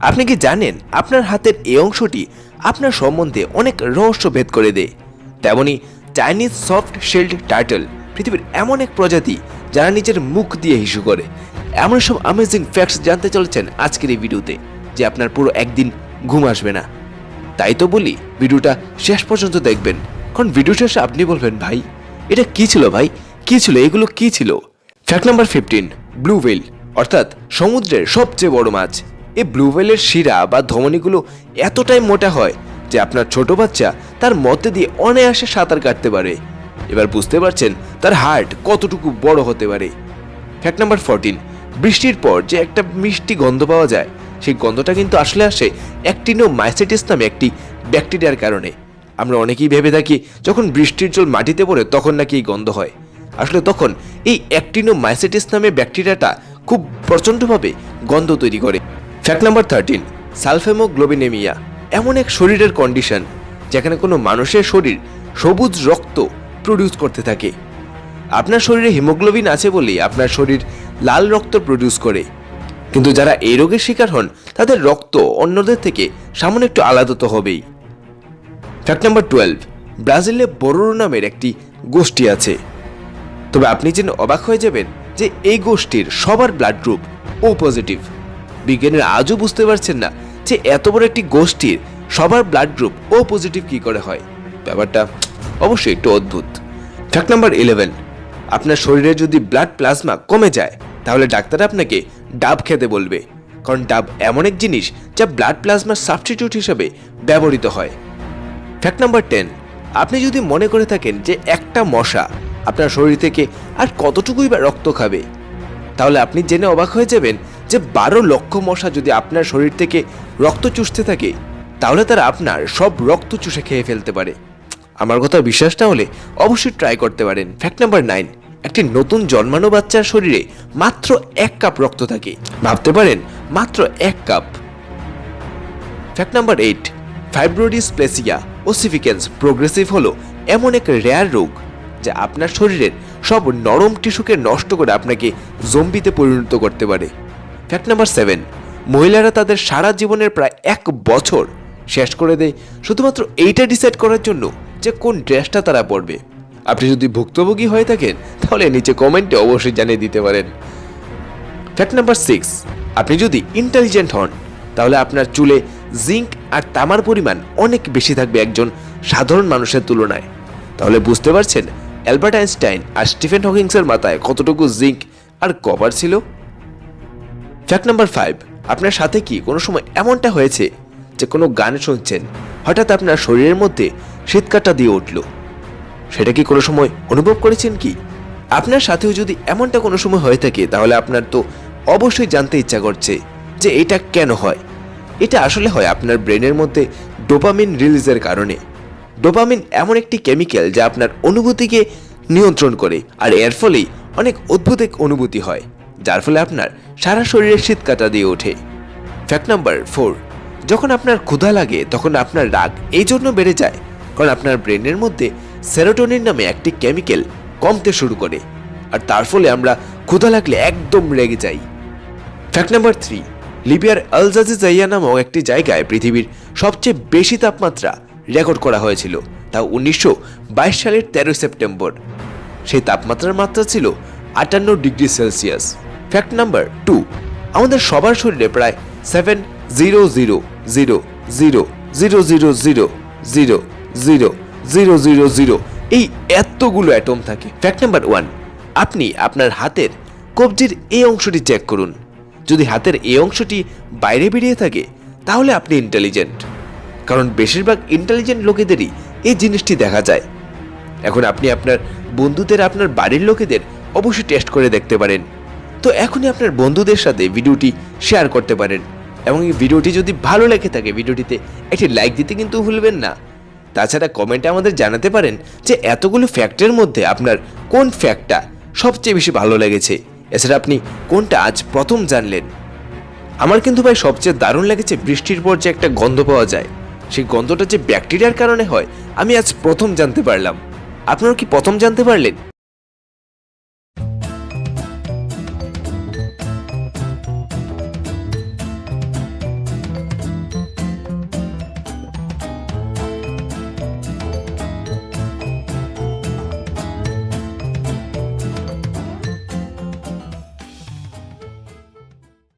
আপনি কি জানেন আপনার হাতের এই অংশটি আপনার সম্বন্ধে অনেক রহস্য ভেদ করে দেয়? তেমনি চাইনিজ সফট শেল্ড টার্টল পৃথিবীর এমন এক প্রজাতি যারা নিজের মুখ দিয়ে হিসু করে। এমন সব অ্যামেজিং ফ্যাক্টস জানতে চলেছেন আজকের এই ভিডিওতে, যে আপনার পুরো একদিন ঘুম আসবে না। তাই তো বলি, ভিডিওটা শেষ পর্যন্ত দেখবেন। কারণ ভিডিও শেষে আপনি বলবেন, ভাই, এটা কি ছিল ভাই? কি ছিল? এগুলো কি ছিল? Fact number fifteen blue whale অর্থাৎ সমুদ্রের সবচেয়ে বড় মাছ। এই ব্লু ওয়েলের শিরা বা ধমনীগুলো এতটাই মোটা হয় যে আপনার ছোট বাচ্চা তার মধ্যে দিয়ে অনায়াসে সাঁতার কাটতে পারে। এবার বুঝতে পারছেন তার হার্ট কতটুকু বড় হতে পারে। ফ্যাক্ট নাম্বার ফোরটিন বৃষ্টির পর যে একটা মিষ্টি গন্ধ পাওয়া যায়, সেই গন্ধটা কিন্তু আসলে আসে অ্যাক্টিনো মাইসেটিস নামে একটি ব্যাকটেরিয়ার কারণে। আমরা অনেকেই ভেবে থাকি যখন বৃষ্টির জল মাটিতে পড়ে তখন নাকি এই গন্ধ হয়। আসলে তখন এই অ্যাক্টিনো মাইসেটিস নামে ব্যাকটেরিয়াটা খুব প্রচণ্ডভাবে গন্ধ তৈরি করে। ফ্যাক্ট নাম্বার থার্টিন সালফেমোগ্লোবিনেমিয়া এমন এক শরীরের কন্ডিশন যেখানে কোনো মানুষের শরীর সবুজ রক্ত প্রডিউস করতে থাকে। আপনার শরীরে হিমোগ্লোবিন আছে বলেই আপনার শরীর লাল রক্ত প্রডিউস করে। কিন্তু যারা এই রোগের শিকার হন, তাদের রক্ত অন্যদের থেকে সামান্য একটু আলাদা তো হবেই। ফ্যাক্ট নাম্বার টুয়েলভ ব্রাজিলে বোরোরো নামের একটি গোষ্ঠী আছে। তবে আপনি যেন অবাক হয়ে যাবেন যে এই গোষ্ঠীর সবার ব্লাড গ্রুপ ও পজিটিভ বিজ্ঞানীরা আজও বুঝতে পারছেন না যে এত বড় একটি গোষ্ঠীর সবার ব্লাড গ্রুপ ও পজিটিভ কি করে হয়। ব্যাপারটা অবশ্যই একটু অদ্ভুত। ফ্যাক্ট নাম্বার ইলেভেন আপনার শরীরে যদি ব্লাড প্লাজমা কমে যায়, তাহলে ডাক্তার আপনাকে ডাব খেতে বলবে। কারণ ডাব এমন এক জিনিস যা ব্লাড প্লাজমার সাবস্টিটিউট হিসেবে ব্যবহৃত হয়। ফ্যাক্ট নাম্বার টেন আপনি যদি মনে করে থাকেন যে একটা মশা আপনার শরীর থেকে আর কতটুকুই বা রক্ত খাবে, তাহলে আপনি জেনে অবাক হয়ে যাবেন যে বারো লক্ষ মশা যদি আপনার শরীর থেকে রক্ত চুষতে থাকে, তাহলে তারা আপনার সব রক্ত চুষে খেয়ে ফেলতে পারে। আমার কথা বিশ্বাস না হলে অবশ্যই ট্রাই করতে পারেন। ফ্যাক্ট নাম্বার নাইন একটি নতুন জন্মানো বাচ্চার শরীরে মাত্র এক কাপ রক্ত থাকে। ভাবতে পারেন, মাত্র এক cup. Fact number eight fibrodysplasia ossificans progressive হলো এমন এক রেয়ার রোগ যা আপনার শরীরের সব নরম টিস্যুকে নষ্ট করে আপনাকে জম্বিতে পরিণত করতে পারে। ফ্যাক্ট নাম্বার সেভেন মহিলারা তাদের সারা জীবনের প্রায় এক বছর শেষ করে দেয় শুধুমাত্র এইটা ডিসাইড করার জন্য যে কোন ড্রেসটা তারা পরবে। আপনি যদি ভুক্তভোগী হয়ে থাকেন, তাহলে নিচে কমেন্টে অবশ্যই জানিয়ে দিতে পারেন। ফ্যাক্ট নাম্বার সিক্স আপনি যদি ইন্টেলিজেন্ট হন, তাহলে আপনার চুলে জিঙ্ক আর তামার পরিমাণ অনেক বেশি থাকবে একজন সাধারণ মানুষের তুলনায়। তাহলে বুঝতে পারছেন, অ্যালবার্ট আইনস্টাইন আর স্টিফেন হকিংসের মাথায় কতটুকু জিঙ্ক আর কভার ছিল? ফ্যাক্ট নাম্বার ফাইভ আপনার সাথে কি কোনো সময় এমনটা হয়েছে যে কোনো গান শুনছেন, হঠাৎ আপনার শরীরের মধ্যে শীতকাটা দিয়ে উঠল? সেটা কি কোনো সময় অনুভব করেছেন কি? আপনার সাথেও যদি এমনটা কোনো সময় হয়ে থাকে, তাহলে আপনার তো অবশ্যই জানতে ইচ্ছা করছে যে এটা কেন হয়। এটা আসলে হয় আপনার ব্রেনের মধ্যে ডোপামিন রিলিজের কারণে। ডোপামিন এমন একটি কেমিক্যাল যা আপনার অনুভূতিকে নিয়ন্ত্রণ করে, আর এর ফলেই অনেক অদ্ভুত এক অনুভূতি হয়। যার ফলে আপনার সারা শরীরে শীত কাটা দিয়ে ওঠে। ফ্যাক্ট নাম্বার ফোর যখন আপনার ক্ষুধা লাগে, তখন আপনার রাগ এই জন্য বেড়ে যায়, কারণ আপনার ব্রেনের মধ্যে সেরোটোনিন নামে একটি কেমিক্যাল কমতে শুরু করে, আর তার ফলে আমরা ক্ষুধা লাগলে একদম রেগে যাই। ফ্যাক্ট নাম্বার থ্রি লিবিয়ার আলজাজিজাইয়া নামক একটি জায়গায় পৃথিবীর সবচেয়ে বেশি তাপমাত্রা রেকর্ড করা হয়েছিল, তা উনিশশো বাইশ সালের তেরোই সেপ্টেম্বর। সেই তাপমাত্রার মাত্রা ছিল আটান্ন degree Celsius. Fact number two আমাদের সবার শরীরে প্রায় seven zero zero zero zero zero zero zero zero zero zero zero zero এই এতগুলো অ্যাটম থাকে ফ্যাক্ট নাম্বার ওয়ান আপনি আপনার হাতের কবজির এই অংশটি চেক করুন যদি হাতের এই অংশটি বাইরে বেরিয়ে থাকে তাহলে আপনি ইন্টেলিজেন্ট কারণ বেশিরভাগ ইন্টেলিজেন্ট লোকেদেরই এই জিনিসটি দেখা যায় এখন আপনি আপনার বন্ধুদের আপনার বাড়ির লোকেদের অবশ্যই টেস্ট করে দেখতে পারেন তো এখনই আপনার বন্ধুদের সাথে ভিডিওটি শেয়ার করতে পারেন। এবং এই ভিডিওটি যদি ভালো লেগে থাকে, ভিডিওটিতে একটি লাইক দিতে কিন্তু ভুলবেন না। তাছাড়া কমেন্টে আমাদের জানাতে পারেন যে এতগুলো ফ্যাক্টের মধ্যে আপনার কোন ফ্যাক্টটা সবচেয়ে বেশি ভালো লেগেছে। এছাড়া আপনি কোনটা আজ প্রথম জানলেন? আমার কিন্তু ভাই সবচেয়ে দারুণ লেগেছে বৃষ্টির পর যে একটা গন্ধ পাওয়া যায়। সেই গন্ধটা যে ব্যাকটেরিয়ার কারণে হয়, আমি আজ প্রথম জানতে পারলাম। আপনারা কি প্রথম জানতে পারলেন?